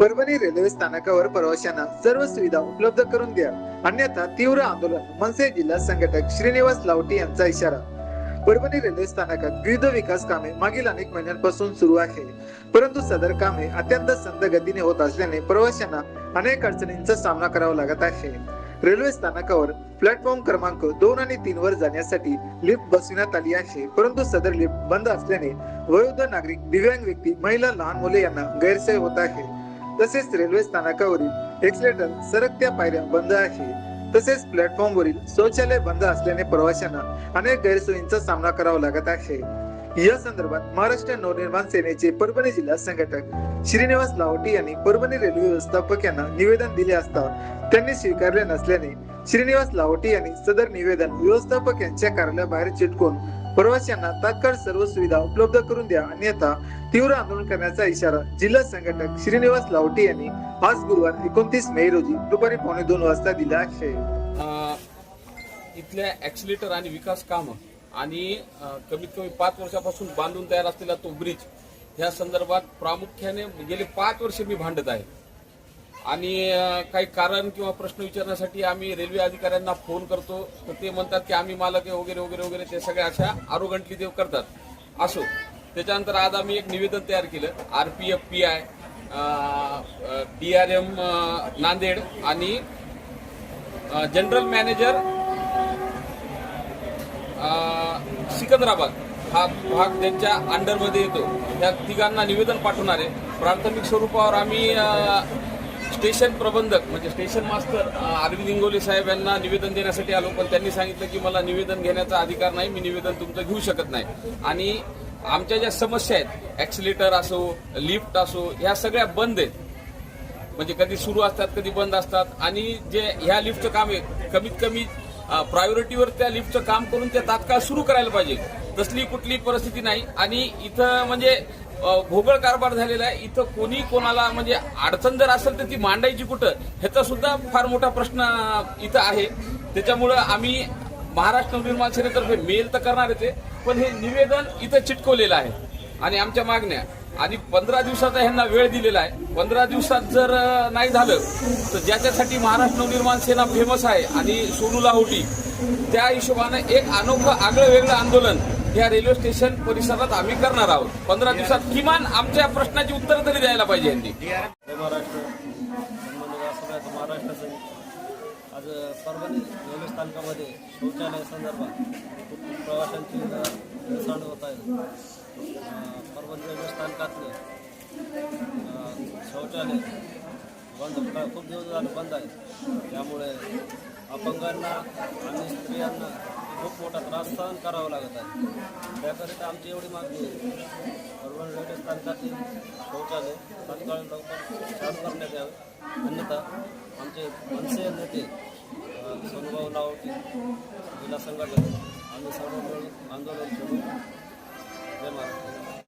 Parbhani railway स्थानकावर प्रवाशांना सर्व सुविधा उपलब्ध करून द्या. अन्यथा तीव्र आंदोलन मनसे जिल्हा संघटक श्रीनिवास लावटी यांचा इशारा. परभणी रेल्वे स्थानकात विविध विकास कामे मागील अनेक महिन्यांपासून सुरू आहे. परंतु सदर कामे अत्यंत संथ गतीने होत असल्याने प्रवाशांना अनेक अडचणींचा सामना करावा लागत आहे. रेल्वे स्थानकावर प्लॅटफॉर्म क्रमांक दोन आणि तीन वर जाण्यासाठी लिफ्ट बसविण्यात आली आहे. परंतु सदर लिफ्ट बंद असल्याने वयोवृद्ध नागरिक दिव्यांग व्यक्ती महिला लहान मुले यांना गैरसोय होत आहे. तसेच रेल्वे स्थानकावरील एक्सलेटर सरकत्या पायऱ्या बंद आहे. तसेच प्लॅटफॉर्म वरील शौचालय बंद असल्याने प्रवाशांना अनेक गैरसोयींचा सामना करावा लागत आहे. या संदर्भात महाराष्ट्र नवनिर्माण सेनेचे परभणी जिल्हा संघटक श्रीनिवास लावटी यांनी परभणी रेल्वे व्यवस्थापक यांना निवेदन दिले असता त्यांनी स्वीकारले नसल्याने श्रीनिवास लावटी यांनी सदर निवेदन व्यवस्थापक यांच्या कार्यालयाबाहेर चिटकून प्रवाशांना तात्काळ सर्व सुविधा उपलब्ध करून द्या. अन्यथा तीव्र आंदोलन करण्याचा इशारा जिल्हा संघटक श्रीनिवास लावटी यांनी आज गुरुवार एकोणतीस मे रोजी दुपारी पावणे दोन वाजता दिला आहे. इथल्या ऍक्सिलेटर आणि विकास कामं आणि कमीत कमी पाच वर्षापासून बांधून तयार असलेला तो ब्रिज ह्या संदर्भात प्रामुख्याने गेले पाच वर्ष मी भांडत आहे. आणि काही कारण किंवा प्रश्न विचारण्यासाठी आम्ही रेल्वे अधिकाऱ्यांना फोन करतो. तर ते म्हणतात की आम्ही मालक आहे वगैरे वगैरे वगैरे ते सगळ्या अशा आरोगंटली देव करतात. असो. त्याच्यानंतर आज आम्ही एक निवेदन तयार केलं. R P F P I D R M Nanded आणि जनरल मॅनेजर सिकंदराबाद हा भाग त्यांच्या अंडरमध्ये येतो. त्या तिघांना निवेदन पाठवणार आहे. प्राथमिक स्वरूपावर आम्ही स्टेशन प्रबंधक म्हणजे स्टेशन मास्तर अरविंद इंगोले साहेब यांना निवेदन देण्यासाठी आलो पण त्यांनी सांगितलं की मला निवेदन घेण्याचा अधिकार नाही मी निवेदन तुमचं घेऊ शकत नाही. आणि आमच्या ज्या समस्या आहेत ऍक्सिलेटर असो लिफ्ट असो ह्या सगळ्या बंद आहेत. म्हणजे कधी सुरू असतात कधी बंद असतात. आणि जे ह्या लिफ्टचं काम आहे कमीत कमी प्रायोरिटीवर त्या लिफ्टचं काम करून ते तात्काळ सुरू करायला पाहिजे. तसली कुठली परिस्थिती नाही. आणि इथं म्हणजे भोगळ कारभार झालेला आहे. इथं कोणी कोणाला म्हणजे अडचण जर असेल तर ती मांडायची कुठं ह्याचा सुद्धा फार मोठा प्रश्न इथं आहे. त्याच्यामुळं आम्ही महाराष्ट्र निर्माण सेनेतर्फे मेल तर करणार आहे ते पण हे निवेदन इथं चिटकवलेलं आहे. आणि आमच्या मागण्या. आणि पंधरा दिवसाचा ह्यांना वेळ दिलेला आहे. पंधरा दिवसात जर नाही झालं तर ज्याच्यासाठी महाराष्ट्र नवनिर्माण सेना फेमस आहे आणि सोनू लाहोटी त्या हिशोबानं एक अनोखं आगळं वेगळं आंदोलन या रेल्वे स्टेशन परिसरात आम्ही करणार आहोत. पंधरा दिवसात किमान आमच्या प्रश्नाची उत्तरं तरी द्यायला पाहिजे यांनी. महाराष्ट्र. महाराष्ट्राचं आज परभणी रेल्वे स्थानकामध्ये शौचालय संदर्भात प्रवाशांची नुकसान होत आहे. परभणी रेल्वे स्थानकातलं शौचालय बंद खूप दिवस झाले बंद आहे त्यामुळे अपंगांना आणि स्त्रियांना खूप मोठा त्रास सहन करावा लागत आहे. त्याकरिता आमची एवढी मागणी आहे. परभणी रेल्वे स्थानकातील शौचालय तात्काळ लवकर चालू करण्यात यावे. अन्यथा आमचे मनसे नेते अ, सोनुभाऊ लावटी जिल्हा संघटक आम्ही सर्व मिळून आंदोलन करू जय महाराष्ट्र.